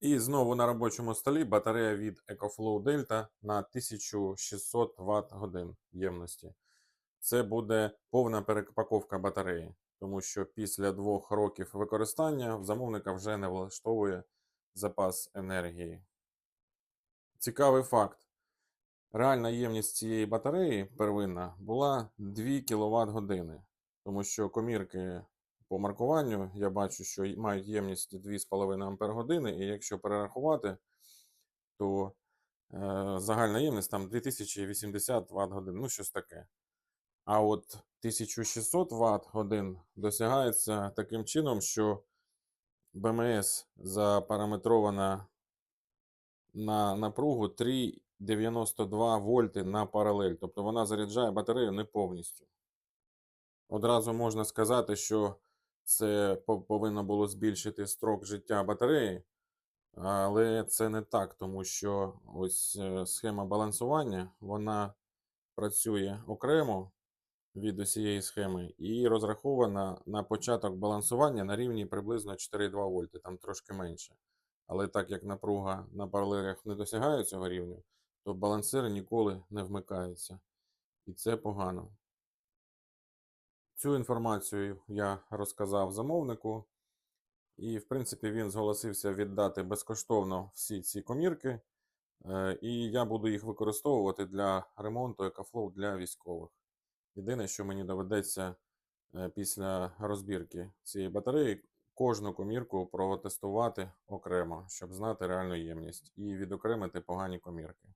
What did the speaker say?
І знову на робочому столі батарея від EcoFlow Delta на 1600 Вт годин ємності. Це буде повна перепаковка батареї, тому що після двох років використання замовника вже не влаштовує запас енергії. Цікавий факт. Реальна ємність цієї батареї первинна була 2 кВт години, тому що комірки по маркуванню я бачу, що мають ємність 2,5 Ампер години, і якщо перерахувати, то е, загальна ємність там 2080 Вт годин, ну щось таке. А от 1600 Вт годин досягається таким чином, що БМС запараметрована на напругу 3,92 вольти на паралель. Тобто вона заряджає батарею не повністю. Одразу можна сказати, що це повинно було збільшити строк життя батареї, але це не так, тому що ось е, схема балансування вона працює окремо від усієї схеми і розрахована на початок балансування на рівні приблизно 4,2 вольти, там трошки менше. Але так як напруга на паралелях не досягає цього рівня, то балансир ніколи не вмикається. І це погано. Цю інформацію я розказав замовнику, і, в принципі, він зголосився віддати безкоштовно всі ці комірки, е, і я буду їх використовувати для ремонту EcoFlow для військових. Єдине, що мені доведеться е, після розбірки цієї батареї, кожну комірку протестувати окремо, щоб знати реальну ємність і відокремити погані комірки.